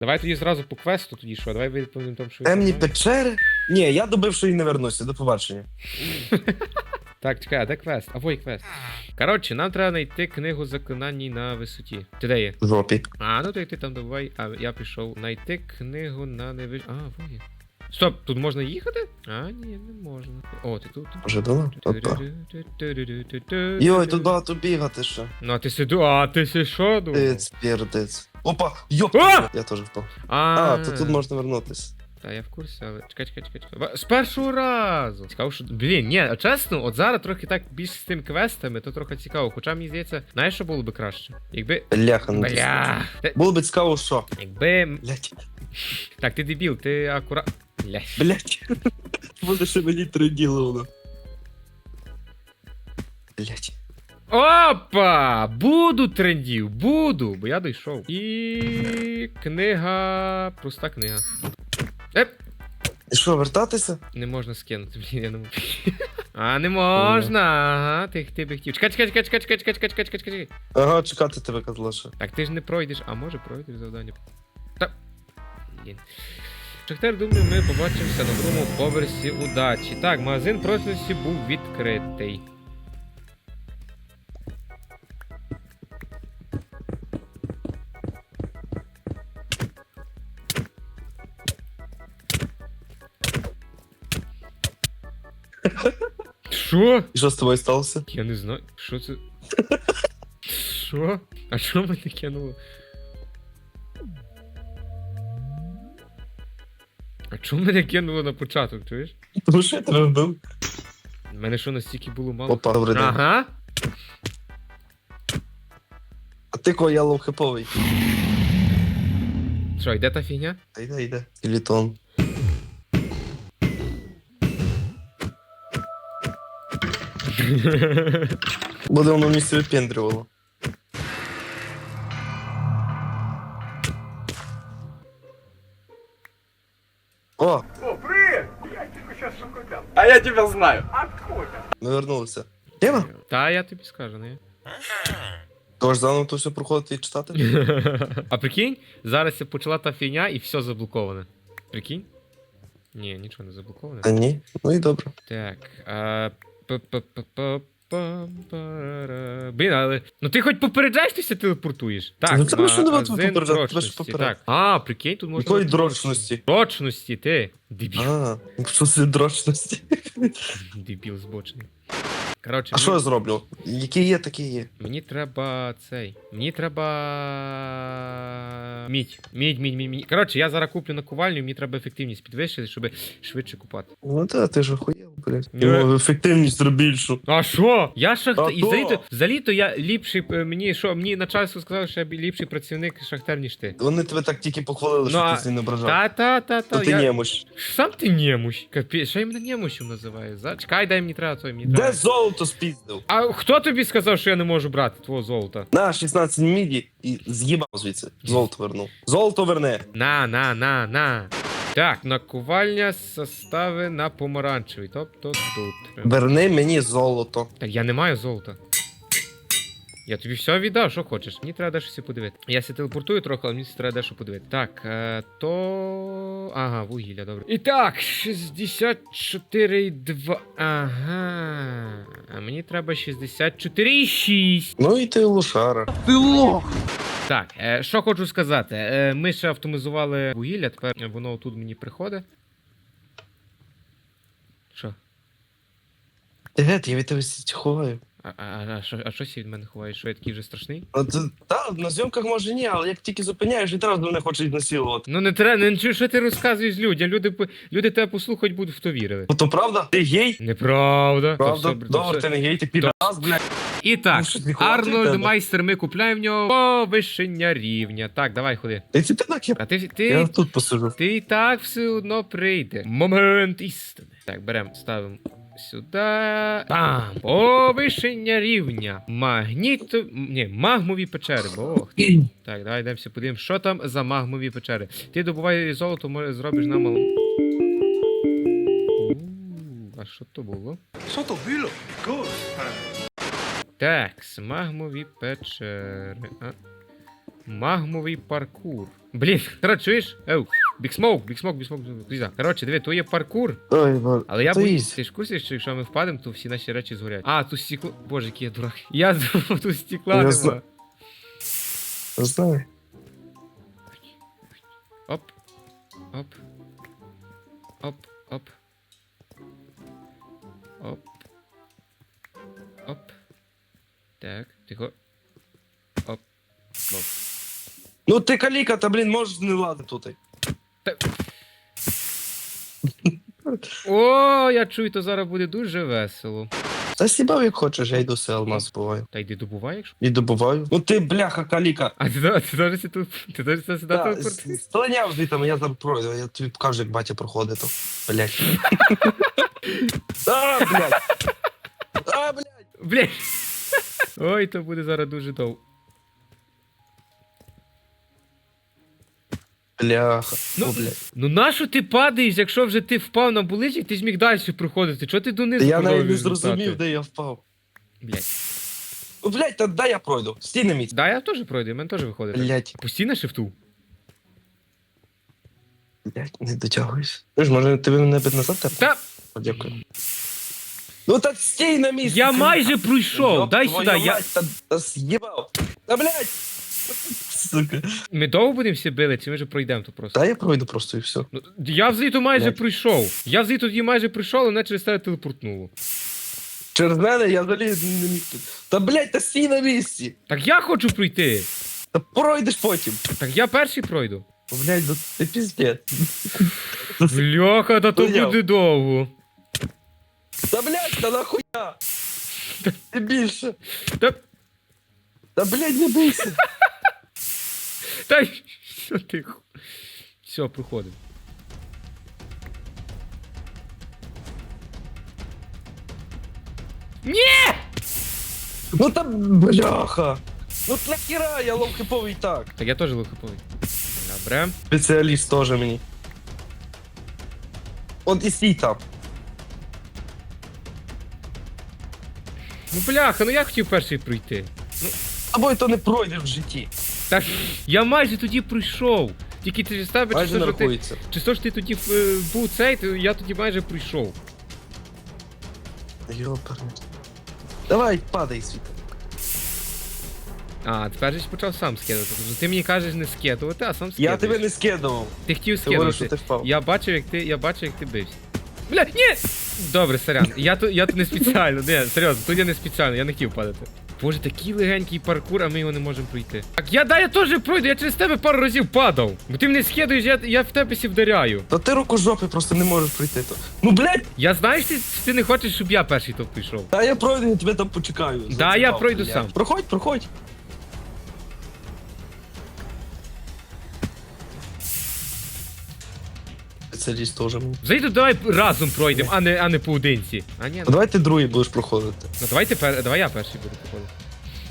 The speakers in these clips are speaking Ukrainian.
Давай тоді зразу по квесту, тоді що? Давай відповім там, що. Темні відповідає. печери? Ні, я добив, що і не вернуся. До побачення. Так, чекай, а де квест? А вой квест. Коротше, нам треба знайти книгу заклинань на висоті. Ти де є? В жопі. А, ну то й ти там давай, а я пішов. Знайти книгу на невиш... А, воє. Стоп, тут можна їхати? А, ні, не можна. О, ти тут. Вже дала? Йой, тут багато бігати ще. Ну, а ти сиду, а ти си що думав? Тиць, пердець. Опа, йоп! А! Я теж впав. А, то тут можна вернутись. Та я в курсі, але чекай, чекай, чекай, чекай. Ба- З першого разу. Цікаво, що. Блін, ні, а чесно, от зараз трохи так більш з тим квестами, то трохи цікаво. Хоча мені здається, знаєш, що було би краще? Якби. Бляха, ну Бля. Те- Було б цікаво, що. Якби. Блять, Так, ти дебіл, ти акура. Бля. блять. Буде мені три. Блять. Опа! Буду трендів, буду, бо я дійшов. І книга. Проста книга. Еп! І що, вертатися? Не можна скинути, блін, я не можу. А, не можна. Ага, ти, ти би хотів. Чекай, чекай, чекай, чекай, чекай, чекай, чекай, чекай, чекай. Ага, чекати тебе казала ще. Так ти ж не пройдеш, а може пройдеш завдання. Та. Блін. Шахтар, думаю, ми побачимося на другому поверсі удачі. Так, магазин прочності був відкритий. Що? І що з тобою сталося? Я не знаю, що це. Що? А що мене кинуло? Чому мене кинуло на початок, чуєш? Тому що я тебе вбив. У мене що настільки було мало. Опа, добрий день. Ага. А ти кого я лоухиповий? Що, йде та фігня? Та йде, йде. Літон. Буде воно в місці випендрювало. О, А я тебя знаю. ми вернулися. Тема? Та я тобі скажу, не? Тож заново то все проходити і читати? А прикинь, зараз я почала та фігня і все заблоковане. Прикинь? Ні, нічого не заблоковане. Та ні. Ну і добре. Так. А... па-па-па-па-пам, парара. Блін, але. Ну ти хоч попереджаєш, ти ся телепортуєш. Так, Ну, це ж не магазин попереджати, треба ж попереджати. Так. А, прикинь, тут можна. Якої дрочності? Дрочності, ти. Дебіл. А, що це дрочності? Дебіл збочений. Коротше, А що я зроблю? Які є, такі є. Мені треба цей. Мені треба. Мідь. Мідь, мідь, мідь, мідь. Коротше, я зараз куплю наковальню, мені треба ефективність підвищити, щоб швидше купати. Ну та ти ж охуєв, блядь. Його ефективність зроби більшу. А що? Я шахтар. А І то? взагалі-то, взагалі-то я ліпший. е, Мені що, мені начальство сказало, що я бі- ліпший працівник шахтар, ніж ти. Вони тебе так тільки похвалили, Ну, що а- ти це не ображав. Та, та, та, То та. ти Я... немощ. Сам ти немощ. Капі... Що я мене немощем називаю? За... Чекай, дай мені треба той, мені Де треба. золото спіздив? А хто тобі сказав, що я не можу брати твого золота? На 16 міді і з'їбав звідси. Золото вернув. Золото верне. На, на, на, на. Так, накувальня состави на помаранчевий. Тобто тут. Верни мені золото. Так я не маю золота. Я тобі все віддав, що хочеш. Мені треба дещо подивити. Я ся телепортую трохи, але мені треба дещо подивити. Так, е, то. Ага, вугілля, добре. І так, 64,2. Ага. А мені треба 64,6. Ну і ти лошара. Так, е, що хочу сказати. Е, ми ще автоматизували вугілля, тепер воно тут мені приходить. Що? Ти гет, я від тебе ховаю. А, а, а, що, а що сі від мене ховаєш? Що я такий вже страшний? Та, на зйомках може ні, але як тільки зупиняєш, відразу мене хочуть насилувати. Ну не треба, не чую, що ти розказуєш людям. Люди, по- люди тебе послухають, будуть в то вірили. Ну то правда? Ти гей? Неправда. То Правда? все- то Добре, все- ти не гей, ти підраз, блядь. І так, Ну, що ти ховати Арнольд тебе? Майстер, ми купляємо в нього повищення рівня. Так, давай ходи. Ти ти так, я, А ти, я ти, тут посижу. ти і так все одно прийде. Момент істини. Так, беремо, ставимо сюди. Бам! Повищення рівня. Магніто. м, Ні, магмові печери. Бог. Так, давай йдемося, подивимось, що там за магмові печери. Ти добувай золото, може зробиш нам мало. А що то було? Що то було? Так, магмові печери. А. Магмовий паркур. Блін, чуєш? Еу, біксмоук, біксмоук, біксмоук, біксмоук. Коротше, диви, то є паркур, Ой, бо... але я боюсь, ти ж в курсі, що якщо ми впадемо, то всі наші речі згорять. А, тут стекло. Боже, який я дурак. Я думав, тут стекла Я нема. зна- Знаю. Оп. Оп. Оп. Оп. Оп. Оп. Так, тихо. Оп. Оп. Ну ти каліка, та блін, можеш не лади тут. О, я чую, то зараз буде дуже весело. Та сібав як хочеш, я йду все алмаз буваю. Та йди добувай, якщо. І добуваю. Ну ти, бляха, каліка. А ти, теж тут. Ти це сюди Да, телепортуєш? с- Слиняв звідти, я там пройду, я тобі покажу, як батя проходить. то. Блять. А, блядь. А, блядь. Блядь. Ой, то буде зараз дуже довго. Бляха. Ну, Ну, блядь. Ну нащо ти падаєш, якщо вже ти впав на буличик, ти ж міг далі проходити. Чого ти донизу Я навіть не зрозумів, де я впав. Блядь. Ну, блядь, та дай я пройду. Стій на місці. Да, я теж пройду, в мене теж виходить. так. Блядь. Постійно шифту. Блядь, не дотягуюсь. Ви ж, може, ти мене б назад тепер? Та Дякую. Ну так стій на місці. я майже пройшов. Дай сюди. Я... Та, та з'їбав. Та, блядь. Сука. Ми довго будемо всі били, чи ми вже пройдемо то просто? Та я пройду просто і все. Ну, я взагалі то майже Блядь. пройшов. Я взагалі тоді майже пройшов, але мене через тебе телепортнуло. Через мене я взагалі не міг тут. Та, блядь, та стій на місці. Так я хочу пройти. Та пройдеш потім. Так я перший пройду. Блядь, ну ти піздець. Бляха, та то буде довго. Та, блядь, та нахуя. Ти більше. Та, Та, блядь, не бийся. Та що тихо. Все, проходимо. Ні! Ну та бляха. Ну для хіра, я ловкиповий так. Так я теж лохоповий. Добре. Спеціаліст теж мені. От і стій там. Ну бляха, ну я хотів перший пройти. З тобою то не пройдеш в житті. Так я майже тоді пройшов. Тільки через тебе Майже чи не що ти, рахується. чи то, що ти тоді е, був цей, то я тоді майже пройшов. Йоперне. Давай, падай звідти. А, тепер же ж почав сам скидати. Тобто ти мені кажеш не скидувати, а сам Я тебе не скидував. Ти хотів Ти говориш, що скинути. ти впав. Я бачив, як ти, я бачив, як ти бився. Бля, ні! Добре, сорян. Я тут, я тут не спеціально, не, серйозно, тут я не спеціально, я не хотів падати. Боже, такий легенький паркур, а ми його не можемо пройти. Так я да, я теж пройду, я через тебе пару разів падав. Бо ти мене схедуєш, я, я в тебе сі вдаряю. Та ти руку жопи просто не можеш пройти то. Ну, блядь, Я знаю, що ти, ти не хочеш, щоб я перший то прийшов. та я пройду, я тебе там почекаю. Да, я пройду сам. Проходь, проходь. Спеціаліст теж. Зайду, давай разом пройдемо, а не, а не поодинці. А ні, Ну, давай ти другий будеш проходити. ну давайте пер, давай я перший буду проходити.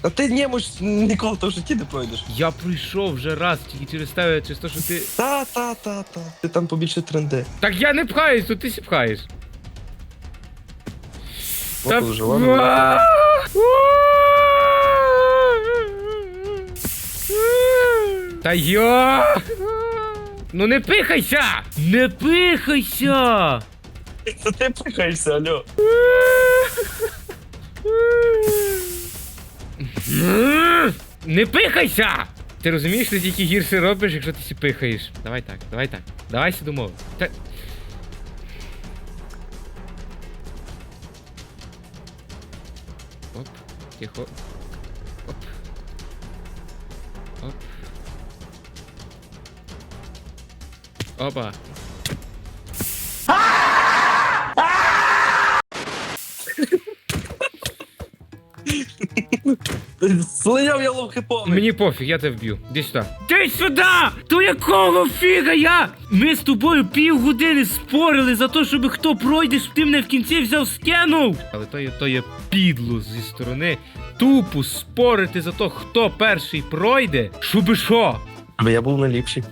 А ти не можеш ніколи то в житті не пройдеш. Я прийшов вже раз, тільки через тебе, через те, що ти. Та, та, та, та. Ти там побільше тренди. Так я не пхаюсь, то ти сі пхаєш. От уже, ладно. Ва- Та йо! Ну не пихайся! Не пихайся! Це ти пихаєшся, алло. Не пихайся! Ти розумієш, ти тільки гірше робиш, якщо ти сі пихаєш. Давай так, давай так. Давай сі домов. Та... Оп, тихо. Опа. Слиняв я ловки повний. Мені пофіг, я тебе вб'ю. Іди сюди. Ти сюди! То якого фіга я? Ми з тобою півгодини спорили за те, щоб хто пройде, щоб ти мене в кінці взяв скинув. Але то є, то є підло зі сторони. Тупо спорити за те, хто перший пройде, щоби що? Аби я був найліпший.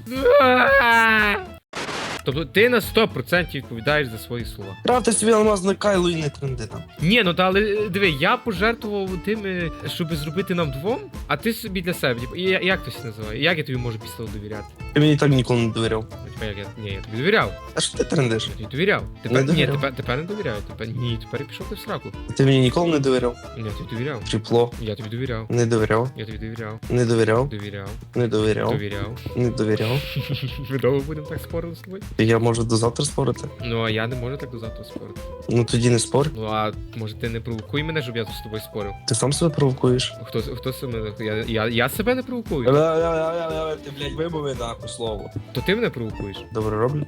Тобто ти на 100% відповідаєш за свої слова. Правда собі алмазне кайло і не тренди там. Ні, ну та але е, диви, я пожертвував тим, щоб зробити нам двом, а ти собі для себе. Типу, і я- як то це називає? Як я тобі можу після того довіряти? Ти мені так ніколи не довіряв. Як я. Ні, я тобі довіряв. А що ти трендиш? Я тобі довіряв. Тепер, Не ні, довіряв. тепер, тепер не довіряю. Тепер ні, тепер пішов ти в сраку. Ти мені ніколи не довіряв. Ні, я тобі довіряв. Тріпло. Я тобі довіряв. Не довіряв. Я тобі довіряв. Не довіряв. Довіряв. Не довіряв. Довіряв. Не довіряв. Ми довго будемо так спорити з тобою? Я можу до завтра спорити. Ну а я не можу так до завтра спорити. Ну тоді не спор. Ну а може ти не провокуй мене, щоб я з тобою спорив? Ти сам себе провокуєш. Хто хто себе? Я, я, я себе не провокую. Ти, блядь, вимови нахуй слово. То ти мене провокуєш. Добре роблю.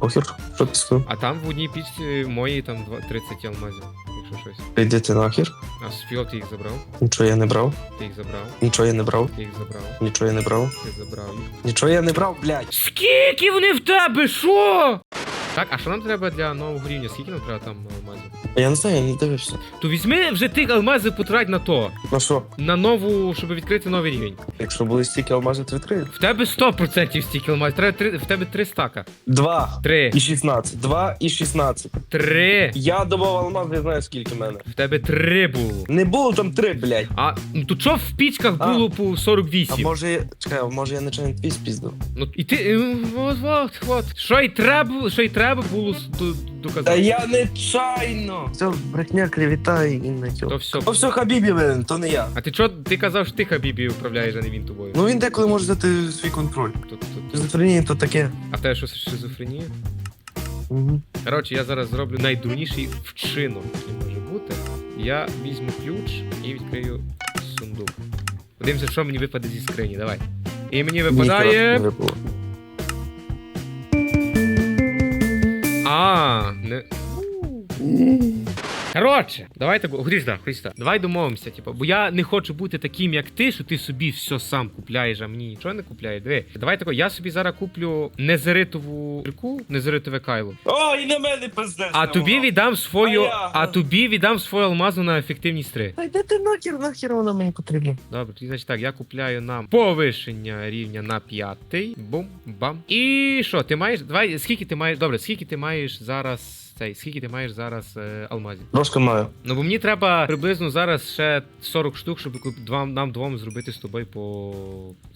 Похер, що ти сказав? А там в одній пічці мої там два- 30 алмазів, якщо щось. Йди нахер. А Софіо ти їх забрав? Нічого я не брав. Ти їх забрав? Нічого я не брав. Ти їх забрав? Нічого я не брав. Ти забрав їх. Нічого я не брав, блядь. Скільки вони в тебе? Що? Так, а що нам треба для нового рівня? Скільки нам треба там алмазів? А Я не знаю, я не дивився. То візьми вже тих алмазів потрать на то. Ну що, На нову, щоб відкрити новий рівень. якщо були стільки алмазів, то відкрию. В тебе 100% стільки алмазів. Треба три, в тебе три стака. Два. Три. І 16. Два і 16. Три. Я добав алмаз, я знаю скільки в мене. В тебе три було. Не було там три, блядь. А ну то що в пічках А. було по А 48? може, я- чекай, а може я нечайно твій спіздив? Ну і ти. е, От, от, от. Що й треба, що й треба було с- до- Та доказати. я нечайно. Все, брехня, клевіта і на То все. То все Хабібі винен, то не я. А ти чо ти казав, що ти Хабібі управляєш, а не він тобою? Ну він деколи може взяти свій контроль. Тут, тут. Шизофренія то таке. А в тебе що шизофренія? Угу. Коротше, я зараз зроблю найдурніший вчинок, який може бути. Я візьму ключ і відкрию сундук. Подивимося, що мені випаде зі скрині, давай. І мені випадає. А, не. Коротше, давайте Хріста, Хріста, давай домовимося, типу, бо я не хочу бути таким, як ти, що ти собі все сам купляєш, а мені нічого не купляє. Диви, давай тако, я собі зараз куплю незеритову кірку, незеритове кайло. О, і на мене пиздець. А тобі віддам свою, А я? а тобі віддам свою алмазну на ефективність 3. Та йди ти нахер, нахер вона мені потрібна. Добре, тоді значить так, я купляю нам повишення рівня на п'ятий. Бум, бам. І що, ти маєш? Давай, скільки ти маєш? Добре, скільки ти маєш зараз цей, скільки ти маєш зараз е, алмазів? Трошки маю. Ну бо мені треба приблизно зараз ще 40 штук, щоб куп- два, нам двом зробити з тобою по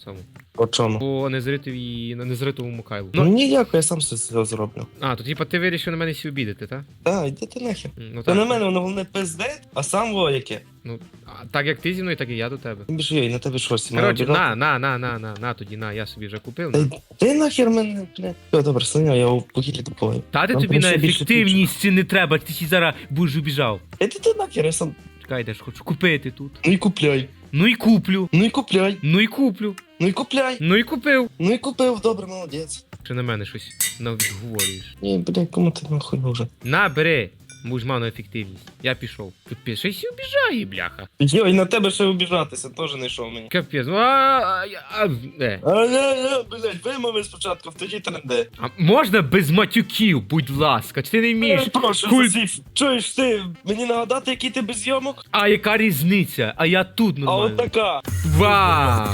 цьому. По чому? По незритовій, на незритовому кайлу. Ну Ну, ні, дякую, я сам все це зроблю. а, то типа ти вирішив на мене всі обідати, так? Так, йди ти нахер. Ну, Та на мене воно головне пизде, а сам во яке. Ну, а, так як ти зі мною, так і я до тебе. Тим я на тебе щось. Коротше, на, на, на, на, на, на, тоді на, я собі вже купив. На. Ти нахер мене, бля. Все, добре, слиня, я у погілі допомагаю. Та ти тобі на більше ефективність не треба, ти ще зараз будеш обіжав. Іди ти нахер, я сам. Чекай, де ж хочу купити тут. Ну і купляй. Ну і куплю. Ну і купляй. Ну і куплю. Ну і купляй. Ну і купив. Ну і купив, добре, молодець. Чи на мене щось навговорюєш? Ні, бля, кому ти нахуй нужен? На, бери. Будеш ефективність. Я пішов. Тут ще й обіжає, бляха. Йо, і на тебе ще обіжатися, теж не йшов мені. Капець, ну а, а, я- а, е. А, блядь, вимови спочатку, тоді тренде. а можна без матюків, будь ласка, чи ти не вмієш? Прошу, Куль- Сосіф, чуєш ти, мені нагадати, який ти без зйомок? А яка різниця? А я тут А нормально. от така. Вау!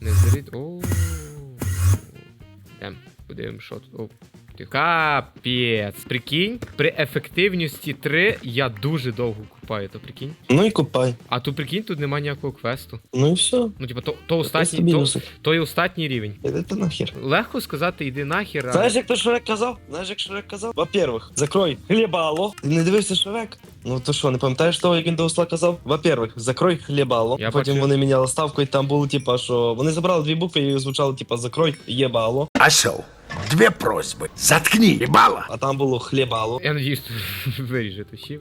Не зрить. О. Подивимось, що тут. О. Капець. Прикинь, при ефективності 3 я дуже довго купаю, то прикинь. Ну і купай. А тут прикинь, тут немає ніякого квесту. Ну і все. Ну, типа, то, то, остатній, то, то остатній рівень. Іди ти нахер. Легко сказати, йди нахер. а- Знаєш, як то Шрек казав? Знаєш, як Шрек казав? Во-первых, закрой хлібало. Ти не дивився Шрек? Ну то що, не пам'ятаєш того, як він до осла казав? Во-первых, закрой хлібало. Я Потім бачив. вони міняли ставку, і там було, типа, що вони забрали дві букви і звучало, типа, закрой єбало. Осел, две просьбы. Заткни, ебало. А там було хлібало. Я надіюсь, що виріже то ще.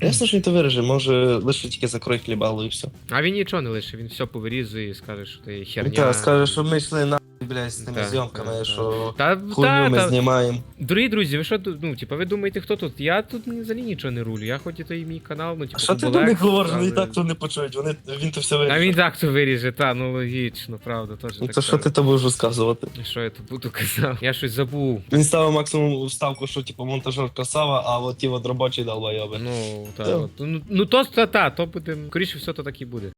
Ясно, що він то виреже, може лише тільки закрой хлібало і все. А він нічого не лише, він все повирізує і скаже, що ти херня. Так, скаже, що ми йшли на блядь, з тими Так, зйомками, так, що Та, хуйню та, ми та, знімаємо. Дорогі друзі, ви що тут, ну, типа, ви думаєте, хто тут? Я тут взагалі нічого не рулю. Я хоч і той мій канал, ну, типу, А що ти до Куболек, них говориш? Вони і але- так то не почують, вони, він то все А вирішить. він так то виріже, та, ну логічно, правда, теж Ну так то що кажуть. ти то будеш розказувати? Що я тут буду казав? Я щось забув. Він ставив максимум ставку, що типу монтажер красава, а от ті от робочі долбойоби. Ну, та, Та. от, ну, ну то та, та, то буде, скоріше все, то так і буде.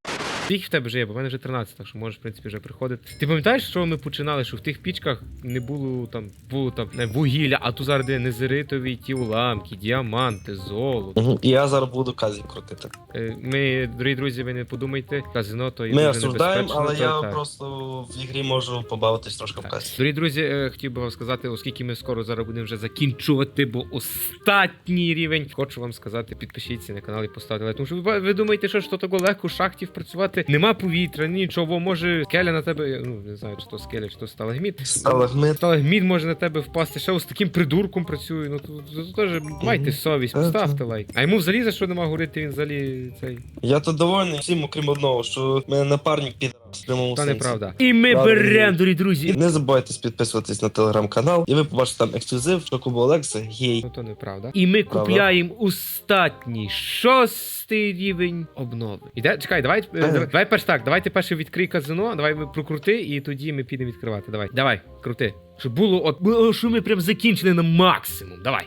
Скільки в тебе вже є? Бо в мене вже 13, так що можеш, в принципі, вже приходити. Ти пам'ятаєш, що ми починали? Що в тих пічках не було там, було там не вугілля, а тут зараз де незеритові ті уламки, діаманти, золото. Мгм. І я зараз буду казі крутити. Е, Ми, дорогі друзі, ви не подумайте, казино то є Ми дуже осуждаємо, небезпечно, але то я так. просто в ігрі можу побавитись трошки в казі. Дорогі друзі, е, хотів би вам сказати, оскільки ми скоро зараз будемо вже закінчувати, бо останній рівень. Хочу вам сказати, підпишіться на канал і поставте лайк. Тому що ви, ви думаєте, що, що того легко в шахті працювати? Нема повітря, нічого, може скеля на тебе, ну не знаю, чи то скеля, чи то сталагміт. Сталагміт. Сталагміт може на тебе впасти, ще ось таким придурком працюю. Ну то, то, то теж майте совість, поставте лайк. А йому взагалі за що нема говорити, він взагалі цей. Я то довольний всім, окрім одного, що в мене напарник підраз в прямому Та сенсі. неправда. І ми Правда, беремо, ні. дорогі І друзі. не забувайте підписуватись на телеграм-канал, і ви побачите там ексклюзив, що Кубо Олекса гей. Ну то неправда. І ми Правда. купляємо остатній шостий рівень обнови. Іде, чекай, давай, е, Ага. давай, давай перш так, давай ти перше відкрий казино, давай ми прокрути, і тоді ми підемо відкривати. Давай, давай, крути. Щоб було, от, було, що ми прям закінчили на максимум. Давай.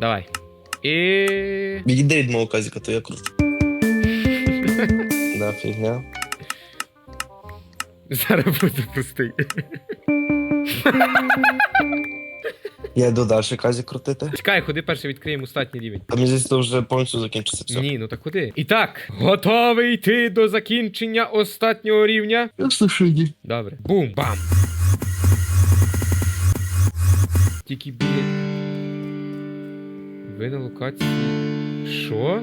Давай. І. Відійди від мого казіка, то я кручу. Да, фігня. Зараз буде простий. Я йду далі казі крутити. Чекай, ходи перше відкриємо остатній рівень. А мені здається, вже повністю закінчиться все. Ні, ну так ходи. І так, готовий йти до закінчення останнього рівня. Я ні. Добре. Бум! Бам! Тільки біля. Ви на локації. Що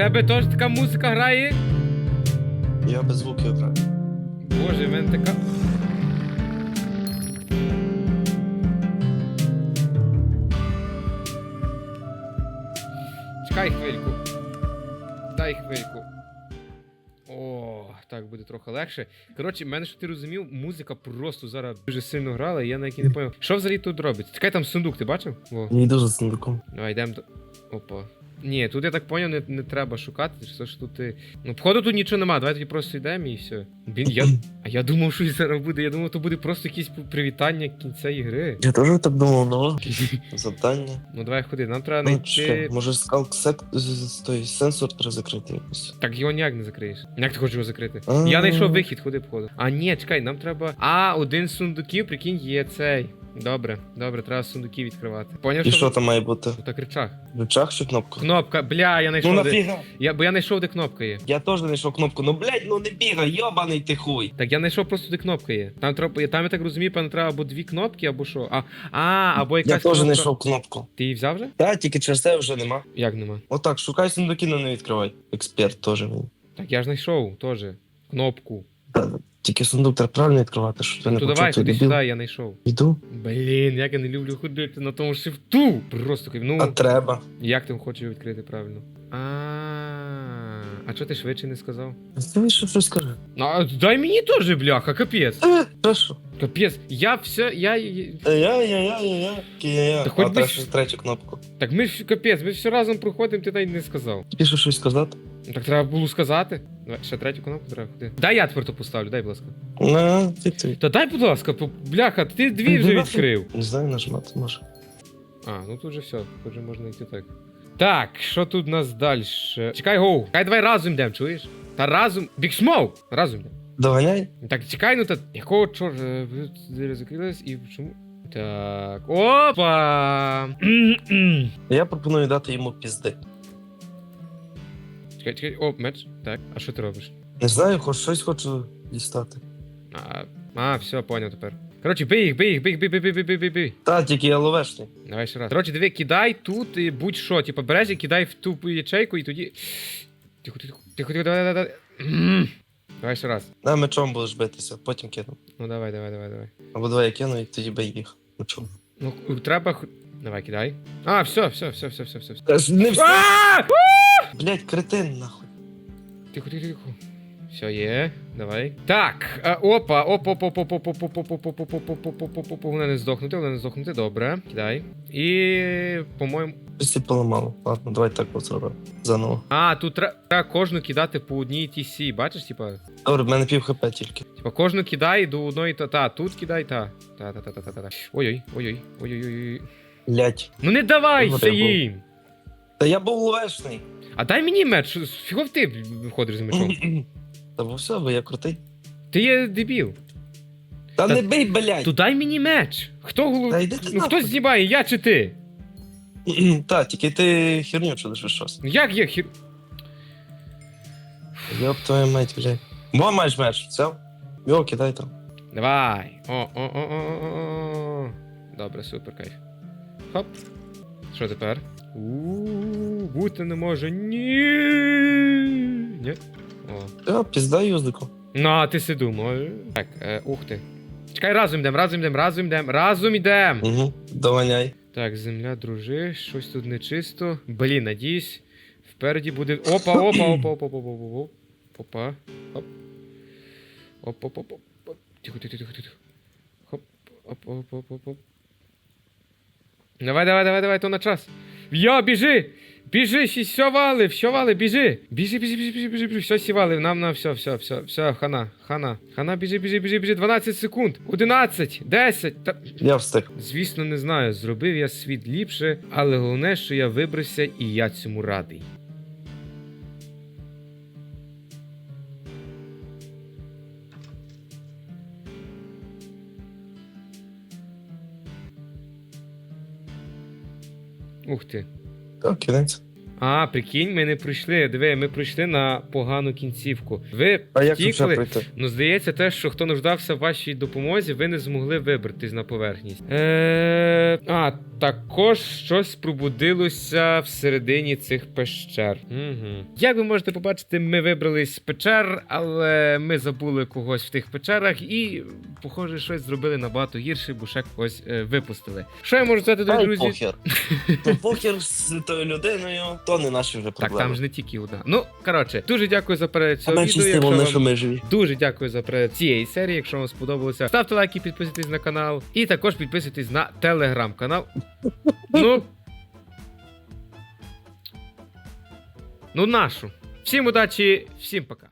тебе теж така музика грає? Я без звуків граю. Боже, в мене така. Чекай хвильку. Дай хвильку. О, так буде трохи легше. Коротше, мене, що ти розумів, музика просто зараз дуже сильно грала, і я навіть не поняв. Що взагалі тут робиться? Чекай, там сундук, ти бачив? Во. Я йду за сундуком. Давай йдемо до. Опа. Ні, тут я так поняв, не, не треба шукати, що ж тут ти. Ну, походу тут нічого нема, давай тоді просто йдемо і все. Блін, я. А я думав, що зараз буде. Я думав, то буде просто якесь привітання кінця ігри. Я теж так думав, ну. Завдання. Ну давай ходи, нам треба Ну, чекай, знайти. може скалк сек... з- з- той сенсор треба закрити якось. Так його ніяк не закриєш. Як ти хочеш його закрити? А. Я знайшов вихід, ходи походу. А ні, чекай, нам треба. А, один з сундуків, прикинь, є цей. Добре, добре, треба сундуки відкривати. Поняв, І що? там має бути? Ну так речах. В речах чи кнопка? Кнопка, бля, я Ну знайшов. де... нафіга? я, бо я знайшов, де кнопка є. Я теж знайшов кнопку. Ну блядь, ну не бігай, йобаний ти хуй. Так я знайшов просто де кнопка є. Там треба, там я так розумію, певно, треба або дві кнопки, або що. А, а або якась Я теж кнопка. знайшов кнопку. Ти її взяв вже? Та, тільки через це вже нема. Як нема? Отак, шукай сундуки, но не відкривай. Експерт теж. Так я ж знайшов теж. Кнопку. Та, Тільки сундук треба правильно відкривати, щоб ти не почув давай ходи дебіл. сюди, я знайшов. Йду? Блін, як я не люблю ходити на тому шифту. Просто ну. А треба. Як ти хочеш його відкрити правильно? А, а чого ти швидше не сказав? Ти що щось скажи. А дай мені теж, бляха, капець. Е, що? Капець, я все, я. я- Е, Я, я, я, я, я, я. Та хоч А би третю кнопку. Так ми ж капець, ми все разом проходимо, ти навіть не сказав. Тобі що щось сказати? Ну, Так треба було сказати. Давай, ще третю кнопку треба ходи. Дай я тепер то поставлю, дай, будь ласка. На, ти, ти. Та дай, будь ласка, по- бляха, ти дві вже відкрив. Не знаю, нажимати може. А, ну тут же все, тут же можна йти так. Так, що тут у нас далі? Чекай, гоу. Чекай, давай разом йдемо, чуєш? Та разом. Big Smoke! Разом йдемо. Доганяй. Так, чекай, ну та якого чорта ви закрились і чому? Так. Опа! Я пропоную дати йому пізди. Чекай, чекай, о, меч. Так, а що ти робиш? Не знаю, хоч щось хочу дістати. А, а все, поняв тепер. Коротше, бий їх, бий їх, бий, бий, бий, бий, бий, бий, бий. Та, тільки я ловешний. Давай ще раз. Коротше, диви, кидай тут і будь-що. Типа береш і кидай в ту ячейку і тоді. Тихо, тихо, тихо, тихо, давай, давай, давай. Давай ще раз. На мечом будеш битися, потім кину. Ну давай, давай, давай, давай. Або давай я кину і тоді бий їх. Мечом. Ну, треба. хо- Давай, кидай. А, все, все, все, все, все, все. все. Та ж Не все. А! Блять, кретин, нахуй. Тихо, тихо, тихо. Все, є. Давай. Так. Опа, опа, опа, опа, опа, опа, опа, опа, опа, опа, опа, опа, опа, опа, опа, Вона не здохнути, вона не здохнути. Добре. Кидай. І, по-моєму. Всі поламало. Ладно, давай так от зробимо. Заново. А, тут треба кожну кидати по одній тій. Бачиш, типа. Добре, в мене пів хп тільки. Типа кожну кидай до одної та. Та, тут кидай, та. Та, та, та, та, та, та. Ой-ой, ой-ой, ой-ой-ой. Блять. Ну не давай Добре, це я був. їм. Та я був ловешний. А дай мені меч, фігов ти виходиш з мечом. Та бо все, бо я крутий. Ти є дебіл. Та, Та- не бий, блять! То дай мені меч. Хто голов... Та йди ти Ну хто знімає, я чи ти? Та, тільки ти херню чудиш щось. Ну як я хір. Йоп твою мать, блядь. Бо маєш меч, все? Йо, кидай там. Давай. О, о, о, о, о, о. Добре, супер кайф. Хоп. Що тепер? У-у-у, бути не може. Ні. Ні. О. Все, пізда юздику. Ну, а ти си думав. Так, е, ух ти. Чекай, разом йдем, разом йдем, разом йдем, разом йдем. Угу. Дованяй. Так, земля, дружи, щось тут нечисто. Блін, надіюсь. Впереді буде. Опа, опа, опа, опа, опа, опа, опа. Опа. Оп. Оп, оп, оп, оп. оп. Тихо, тихо, тихо, тихо. Хоп. Оп, оп, оп, оп, оп. Давай, давай, давай, давай, то на час. Йо, біжи! Біжи, все вали, все вали, біжи. Біжи, біжи, біжи, біжи, біжи, біжи, все сівали, нам на все, все, все, все, хана, хана. Хана, біжи, біжи, біжи, біжи, 12 секунд, 11, 10, та... Я встиг. Звісно, не знаю, зробив я світ ліпше, але головне, що я вибрався, і я цьому радий. Ух ти. Okay, thanks. А, прикинь, ми не пройшли. Диви, ми пройшли на погану кінцівку. Ви А як втікли, пройти? Ну, здається, те, що хто нуждався в вашій допомозі, ви не змогли вибратись на поверхність. Е... А, також щось пробудилося всередині цих пещер. Угу. Як ви можете побачити, ми вибрались з печер, але ми забули когось в тих печерах і, похоже, щось зробили набагато гірше, бо ще когось е, випустили. Що я можу сказати, Ай, друзі? похер. Похер з тою людиною, то не наші вже Так, там ж не тільки одна. Ну, коротше, дуже дякую за перегляд цього відео. Якщо вам... що ми живі. Дуже дякую за перегляд цієї серії. Якщо вам сподобалося, ставте лайки, підписуйтесь на канал. І також підписуйтесь на телеграм-канал. Ну. Ну, нашу. Всім удачі, всім пока.